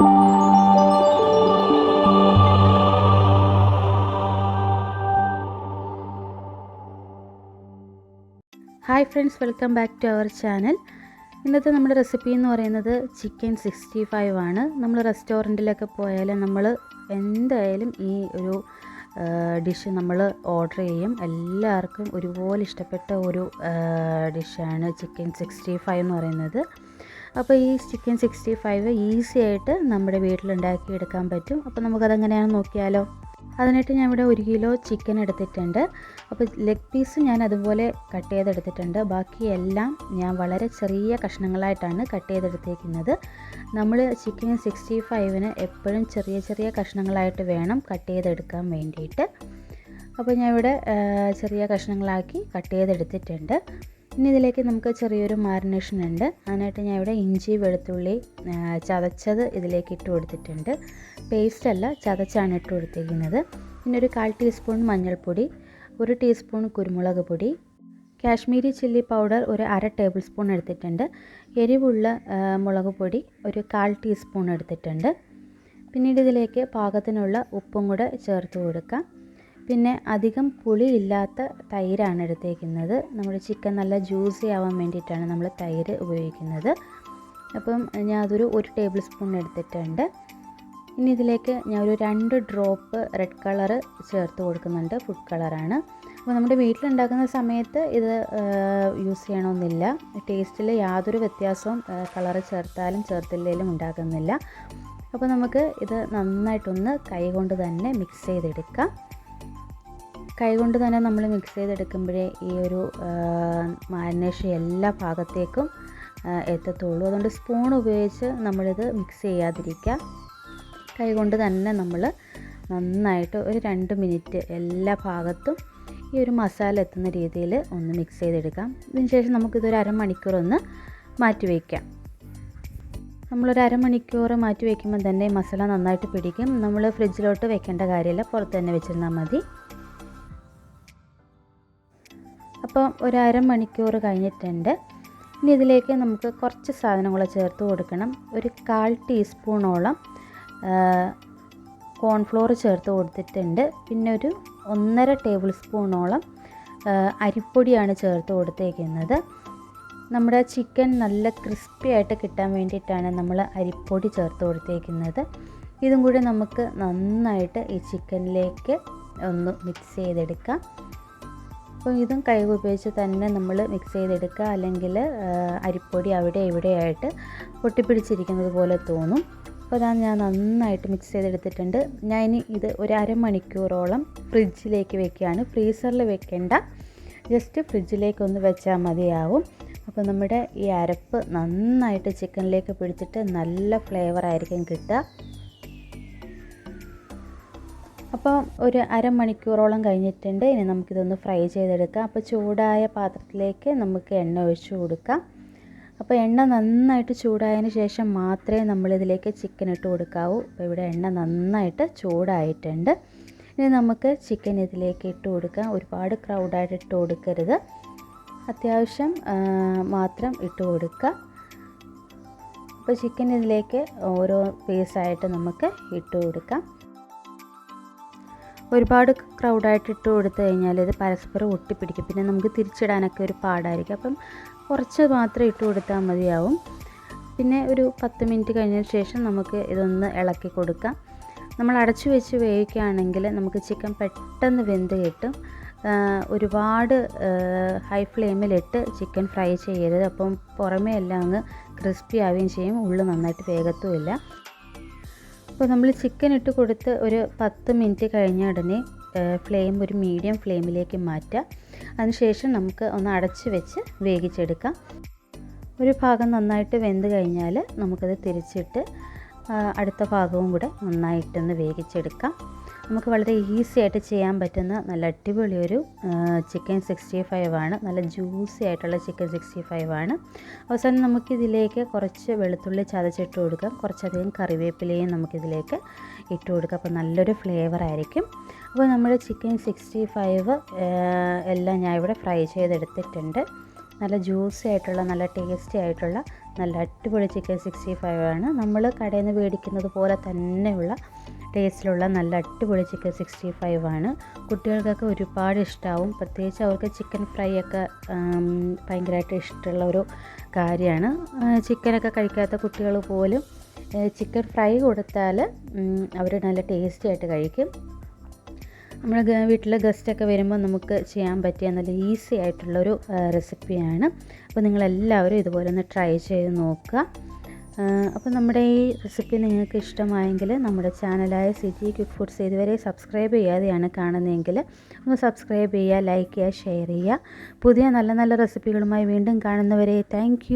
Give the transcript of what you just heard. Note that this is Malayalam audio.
Hi friends welcome back to our channel ഇന്നത്തെ നമ്മുടെ റെസിപ്പി എന്ന് പറയുന്നത് ചിക്കൻ സിക്സ്റ്റി ഫൈവ് ആണ്. നമ്മൾ റെസ്റ്റോറന്റിലൊക്കെ പോയാൽ നമ്മൾ എന്തായാലും ഈ ഒരു ഡിഷ് നമ്മൾ ഓർഡർ ചെയ്യും. എല്ലാവർക്കും ഒരുപോലെ ഇഷ്ടപ്പെട്ട ഒരു ഡിഷാണ് ചിക്കൻ സിക്സ്റ്റി ഫൈവ് എന്ന് പറയുന്നത്. അപ്പോൾ ഈ ചിക്കൻ സിക്സ്റ്റി ഫൈവ് ഈസി ആയിട്ട് നമ്മുടെ വീട്ടിലുണ്ടാക്കി എടുക്കാൻ പറ്റും. അപ്പോൾ നമുക്കതെങ്ങനെയാണെന്ന് നോക്കിയാലോ? അതിനായിട്ട് ഞാൻ ഇവിടെ ഒരു കിലോ ചിക്കൻ എടുത്തിട്ടുണ്ട്. അപ്പോൾ ലെഗ് പീസ് ഞാൻ അതുപോലെ കട്ട് ചെയ്തെടുത്തിട്ടുണ്ട്. ബാക്കിയെല്ലാം ഞാൻ വളരെ ചെറിയ കഷ്ണങ്ങളായിട്ടാണ് കട്ട് ചെയ്തെടുത്തേക്കുന്നത്. നമ്മൾ ചിക്കൻ സിക്സ്റ്റി ഫൈവിന് എപ്പോഴും ചെറിയ ചെറിയ കഷ്ണങ്ങളായിട്ട് വേണം കട്ട് ചെയ്തെടുക്കാൻ വേണ്ടിയിട്ട്. അപ്പോൾ ഞാൻ ഇവിടെ ചെറിയ കഷ്ണങ്ങളാക്കി കട്ട് ചെയ്തെടുത്തിട്ടുണ്ട്. ഇനി ഇതിലേക്ക് നമുക്ക് ചെറിയൊരു മാരിനേഷൻ ഉണ്ട്. അതിനായിട്ട് ഞാൻ ഇവിടെ ഇഞ്ചി വെളുത്തുള്ളി ചതച്ചത് ഇതിലേക്ക് ഇട്ട് കൊടുത്തിട്ടുണ്ട്. പേസ്റ്റ് അല്ല ചതച്ചാണ് ഇട്ട് കൊടുത്തിരിക്കുന്നത്. പിന്നെ ഒരു കാൽ ടീസ്പൂൺ മഞ്ഞൾപ്പൊടി ഒരു ടീസ്പൂൺ കുരുമുളക് പൊടി കാശ്മീരി ചില്ലി പൗഡർ ഒരു അര ടേബിൾ സ്പൂൺ എടുത്തിട്ടുണ്ട്. എരിവുള്ള മുളക് പൊടി ഒരു കാൽ ടീസ്പൂൺ എടുത്തിട്ടുണ്ട്. പിന്നീട് ഇതിലേക്ക് പാകത്തിനുള്ള ഉപ്പും കൂടെ ചേർത്ത് കൊടുക്കാം. പിന്നെ അധികം പുളിയില്ലാത്ത തൈരാണ് എടുത്തേക്കുന്നത്. നമ്മുടെ ചിക്കൻ നല്ല ജ്യൂസി ആവാൻ വേണ്ടിയിട്ടാണ് നമ്മൾ തൈര് ഉപയോഗിക്കുന്നത്. അപ്പം ഞാൻ അതൊരു ഒരു ടേബിൾ സ്പൂൺ എടുത്തിട്ടുണ്ട്. ഇനി ഇതിലേക്ക് ഞാൻ ഒരു രണ്ട് ഡ്രോപ്പ് റെഡ് കളർ ചേർത്ത് കൊടുക്കുന്നുണ്ട്. ഫുഡ് കളറാണ്. അപ്പോൾ നമ്മുടെ വീട്ടിലുണ്ടാക്കുന്ന സമയത്ത് ഇത് യൂസ് ചെയ്യണമെന്നില്ല. ടേസ്റ്റിൽ യാതൊരു വ്യത്യാസവും കളർ ചേർത്താലും ചേർത്തില്ലെങ്കിലും ഉണ്ടാക്കുന്നില്ല അപ്പോൾ നമുക്ക് ഇത് നന്നായിട്ടൊന്ന് കൈ കൊണ്ട് തന്നെ മിക്സ് ചെയ്തെടുക്കാം. കൈകൊണ്ട് തന്നെ നമ്മൾ മിക്സ് ചെയ്തെടുക്കുമ്പോഴേ ഈ ഒരു മാരിനേഷൻ എല്ലാ ഭാഗത്തേക്കും എത്തത്തുള്ളൂ. അതുകൊണ്ട് സ്പൂൺ ഉപയോഗിച്ച് നമ്മളിത് മിക്സ് ചെയ്യാതിരിക്കുക. കൈകൊണ്ട് തന്നെ നമ്മൾ നന്നായിട്ട് ഒരു രണ്ട് മിനിറ്റ് എല്ലാ ഭാഗത്തും ഈ ഒരു മസാല എത്തുന്ന രീതിയിൽ ഒന്ന് മിക്സ് ചെയ്തെടുക്കാം. ഇതിന് ശേഷം നമുക്കിതൊരു അരമണിക്കൂർ ഒന്ന് മാറ്റി വയ്ക്കാം. നമ്മളൊരു അരമണിക്കൂർ മാറ്റി വയ്ക്കുമ്പോൾ തന്നെ മസാല നന്നായിട്ട് പിടിക്കും. നമ്മൾ ഫ്രിഡ്ജിലോട്ട് വെക്കേണ്ട കാര്യമില്ല. പുറത്ത് തന്നെ വെച്ചിരുന്നാൽ മതി. അപ്പോൾ ഒരു അരമണിക്കൂർ കഴിഞ്ഞിട്ടുണ്ട്. ഇനി ഇതിലേക്ക് നമുക്ക് കുറച്ച് സാധനങ്ങൾ ചേർത്ത് കൊടുക്കണം. ഒരു കാൽ ടീസ്പൂണോളം കോൺഫ്ലോർ ചേർത്ത് കൊടുത്തിട്ടുണ്ട്. പിന്നെ ഒരു ഒന്നര ടേബിൾ സ്പൂണോളം അരിപ്പൊടിയാണ് ചേർത്ത് കൊടുത്തേക്കുന്നത്. നമ്മുടെ ചിക്കൻ നല്ല ക്രിസ്പി ആയിട്ട് കിട്ടാൻ വേണ്ടിയിട്ടാണ് നമ്മൾ അരിപ്പൊടി ചേർത്ത് കൊടുത്തേക്കുന്നത്. ഇതും കൂടി നമുക്ക് നന്നായിട്ട് ഈ ചിക്കനിലേക്ക് ഒന്ന് മിക്സ് ചെയ്തെടുക്കാം. അപ്പോൾ ഇതും കൈ ഉപയോഗിച്ച് തന്നെ നമ്മൾ മിക്സ് ചെയ്തെടുക്കുക. അല്ലെങ്കിൽ അരിപ്പൊടി അവിടെ ഇവിടെയായിട്ട് പൊട്ടിപ്പിടിച്ചിരിക്കുന്നത് പോലെ തോന്നും. അപ്പോൾ അതാണ് ഞാൻ നന്നായിട്ട് മിക്സ് ചെയ്തെടുത്തിട്ടുണ്ട്. ഞാൻ ഇനി ഇത് ഒരു അരമണിക്കൂറോളം ഫ്രിഡ്ജിലേക്ക് വെക്കുകയാണ്. ഫ്രീസറിൽ വെക്കേണ്ട. ജസ്റ്റ് ഫ്രിഡ്ജിലേക്ക് ഒന്ന് വെച്ചാൽ മതിയാവും. അപ്പോൾ നമ്മുടെ ഈ അരപ്പ് നന്നായിട്ട് ചിക്കനിലേക്ക് പിടിച്ചിട്ട് നല്ല ഫ്ലേവർ ആയിരിക്കും കിട്ടുക. അപ്പോൾ ഒരു അരമണിക്കൂറോളം കഴിഞ്ഞിട്ടുണ്ട്. ഇനി നമുക്കിതൊന്ന് ഫ്രൈ ചെയ്തെടുക്കാം. അപ്പോൾ ചൂടായ പാത്രത്തിലേക്ക് നമുക്ക് എണ്ണ ഒഴിച്ചു കൊടുക്കാം. അപ്പോൾ എണ്ണ നന്നായിട്ട് ചൂടായതിന് ശേഷം മാത്രമേ നമ്മളിതിലേക്ക് ചിക്കൻ ഇട്ട് കൊടുക്കാവൂ. അപ്പോൾ ഇവിടെ എണ്ണ നന്നായിട്ട് ചൂടായിട്ടുണ്ട്. ഇനി നമുക്ക് ചിക്കൻ ഇതിലേക്ക് ഇട്ട് കൊടുക്കാം. ഒരുപാട് ക്രൗഡായിട്ട് ഇട്ട് കൊടുക്കരുത്. അത്യാവശ്യം മാത്രം ഇട്ട് കൊടുക്കുക. അപ്പോൾ ചിക്കൻ ഇതിലേക്ക് ഓരോ പീസായിട്ട് നമുക്ക് ഇട്ട് കൊടുക്കാം. ഒരുപാട് ക്രൗഡായിട്ട് ഇട്ട് കൊടുത്തു കഴിഞ്ഞാൽ ഇത് പരസ്പരം ഒട്ടിപ്പിടിക്കും. പിന്നെ നമുക്ക് തിരിച്ചിടാനൊക്കെ ഒരു പാടായിരിക്കും. അപ്പം കുറച്ച് മാത്രം ഇട്ട് കൊടുത്താൽ മതിയാവും. പിന്നെ ഒരു പത്ത് മിനിറ്റ് കഴിഞ്ഞതിന് ശേഷം നമുക്ക് ഇതൊന്ന് ഇളക്കി കൊടുക്കാം. നമ്മൾ അടച്ചു വെച്ച് വേവിക്കുകയാണെങ്കിൽ നമുക്ക് ചിക്കൻ പെട്ടെന്ന് വെന്ത് കിട്ടും. ഒരുപാട് ഹൈ ഫ്ലെയിമിലിട്ട് ചിക്കൻ ഫ്രൈ ചെയ്യരുത്. അപ്പം പുറമേ എല്ലാം അങ്ങ് ക്രിസ്പി ആവുകയും ചെയ്യും. ഉള്ളു നന്നായിട്ട് വേഗത്തുമില്ല അപ്പോൾ നമ്മൾ ചിക്കൻ ഇട്ട് കൊടുത്ത് ഒരു പത്ത് മിനിറ്റ് കഴിഞ്ഞ ഉടനെ ഫ്ലെയിം ഒരു മീഡിയം ഫ്ലെയിമിലേക്ക് മാറ്റുക അതിനുശേഷം നമുക്ക് ഒന്ന് അടച്ച് വെച്ച് വേവിച്ചെടുക്കാം. ഒരു ഭാഗം നന്നായിട്ട് വെന്ത് കഴിഞ്ഞാൽ നമുക്കത് തിരിച്ചിട്ട് അടുത്ത ഭാഗവും കൂടെ നന്നായിട്ടൊന്ന് വേവിച്ചെടുക്കാം. നമുക്ക് വളരെ ഈസി ആയിട്ട് ചെയ്യാൻ പറ്റുന്ന നല്ല അടിപൊളി ഒരു ചിക്കൻ സിക്സ്റ്റി ഫൈവ് ആണ്. നല്ല ജ്യൂസി ആയിട്ടുള്ള ചിക്കൻ സിക്സ്റ്റി ഫൈവ് ആണ്. അവസാനം നമുക്കിതിലേക്ക് കുറച്ച് വെളുത്തുള്ളി ചതച്ചിട്ട് കൊടുക്കാം. കുറച്ചധികം കറിവേപ്പിലയും നമുക്കിതിലേക്ക് ഇട്ട് കൊടുക്കാം. അപ്പോൾ നല്ലൊരു ഫ്ലേവർ ആയിരിക്കും. അപ്പോൾ നമ്മൾ ചിക്കൻ സിക്സ്റ്റി ഫൈവ് എല്ലാം ഞാൻ ഇവിടെ ഫ്രൈ ചെയ്തെടുത്തിട്ടുണ്ട്. നല്ല ജ്യൂസി ആയിട്ടുള്ള നല്ല ടേസ്റ്റി ആയിട്ടുള്ള നല്ല അടിപൊളി ചിക്കൻ സിക്സ്റ്റി ഫൈവ് ആണ്. നമ്മൾ കടയിൽ നിന്ന് മേടിക്കുന്നത് പോലെ തന്നെയുള്ള ടേസ്റ്റിലുള്ള നല്ല അടിപൊളി ചിക്കൻ സിക്സ്റ്റി ഫൈവ് ആണ്. കുട്ടികൾക്കൊക്കെ ഒരുപാട് ഇഷ്ടമാവും പ്രത്യേകിച്ച് അവർക്ക് ചിക്കൻ ഫ്രൈ ഒക്കെ ഭയങ്കരമായിട്ട് ഇഷ്ടമുള്ള ഒരു കാര്യമാണ്. ചിക്കനൊക്കെ കഴിക്കാത്ത കുട്ടികൾ പോലും ചിക്കൻ ഫ്രൈ കൊടുത്താൽ അവർ നല്ല ടേസ്റ്റി ആയിട്ട് കഴിക്കും. നമ്മുടെ വീട്ടിൽ ഗസ്റ്റൊക്കെ വരുമ്പോൾ നമുക്ക് ചെയ്യാൻ പറ്റിയ നല്ല ഈസി ആയിട്ടുള്ളൊരു റെസിപ്പിയാണ് അപ്പോൾ നിങ്ങളെല്ലാവരും ഇതുപോലെ ഒന്ന് ട്രൈ ചെയ്ത് നോക്കുക. അപ്പോൾ നമ്മുടെ ഈ റെസിപ്പി നിങ്ങൾക്ക് ഇഷ്ടമായെങ്കിൽ നമ്മുടെ ചാനലായ സിജി ക്വിക്ക് ഫുഡ്സ് ഇതുവരെ സബ്സ്ക്രൈബ് ചെയ്യാതെയാണ് കാണുന്നതെങ്കിൽ ഒന്ന് സബ്സ്ക്രൈബ് ചെയ്യുക ലൈക്ക് ചെയ്യുക ഷെയർ ചെയ്യുക. പുതിയ നല്ല നല്ല റെസിപ്പികളുമായി വീണ്ടും കാണുന്നവരെ താങ്ക്